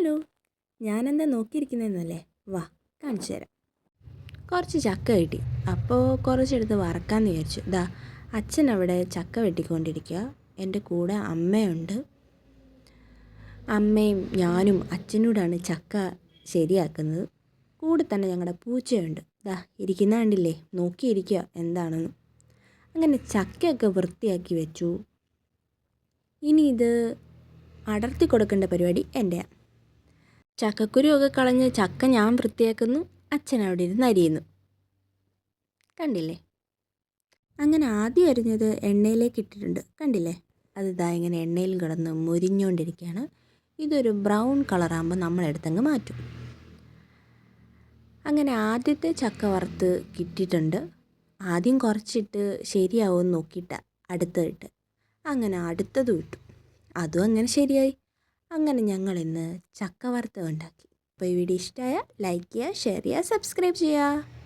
Hello. ഞാനെന്താ നോക്കിയിരിക്കുന്നതെന്നല്ലേ വാ കാണിച്ചു തരാം. കുറച്ച് ചക്ക കിട്ടി. അപ്പോൾ കുറച്ചെടുത്ത് വറക്കാമെന്ന് വിചാരിച്ചു. ദാ അച്ഛൻ അവിടെ ചക്ക വെട്ടിക്കൊണ്ടിരിക്കുക എന്റെ കൂടെ അമ്മയുണ്ട്. അമ്മയും ഞാനും അച്ഛനോടാണ് ചക്ക ശരിയാക്കുന്നത്. കൂടെ തന്നെ ഞങ്ങളുടെ പൂച്ചയുണ്ട്. ദാ ഇരിക്കുന്ന കണ്ടില്ലേ? നോക്കിയിരിക്കുക എന്താണെന്ന്. അങ്ങനെ ചക്കയൊക്കെ വൃത്തിയാക്കി വെച്ചു. ഇനി ഇത് അടർത്തി കൊടുക്കേണ്ട പരിപാടി എന്റെയാണ് ചക്കക്കുരുവൊക്കെ കളഞ്ഞ് ചക്ക ഞാൻ വൃത്തിയാക്കുന്നു അച്ഛൻ അവിടെ ഇരുന്ന് അരിയുന്നു. കണ്ടില്ലേ? അങ്ങനെ ആദ്യം അരിഞ്ഞത് എണ്ണയിലേക്ക് ഇട്ടിട്ടുണ്ട്. കണ്ടില്ലേ? അത് ഇതാ ഇങ്ങനെ എണ്ണയിൽ കിടന്ന് മുരിഞ്ഞുകൊണ്ടിരിക്കുകയാണ്. ഇതൊരു ബ്രൗൺ കളറാകുമ്പോൾ നമ്മളെടുത്തങ്ങ് മാറ്റും. അങ്ങനെ ആദ്യത്തെ ചക്ക വറുത്ത് കിട്ടിയിട്ടുണ്ട്. ആദ്യം കുറച്ചിട്ട് ശരിയാവുമെന്ന് നോക്കിയിട്ട് അടുത്തത് അങ്ങനെ അടുത്തതും ഇട്ടു. അതും അങ്ങനെ ശരിയായി. അങ്ങനെ ഞങ്ങൾ ഇന്ന് ചക്ക ഉണ്ടാക്കി. അപ്പോൾ ഈ വീഡിയോ ഇഷ്ടമായ ലൈക്ക് ചെയ്യുക ഷെയർ ചെയ്യുക സബ്സ്ക്രൈബ് ചെയ്യുക.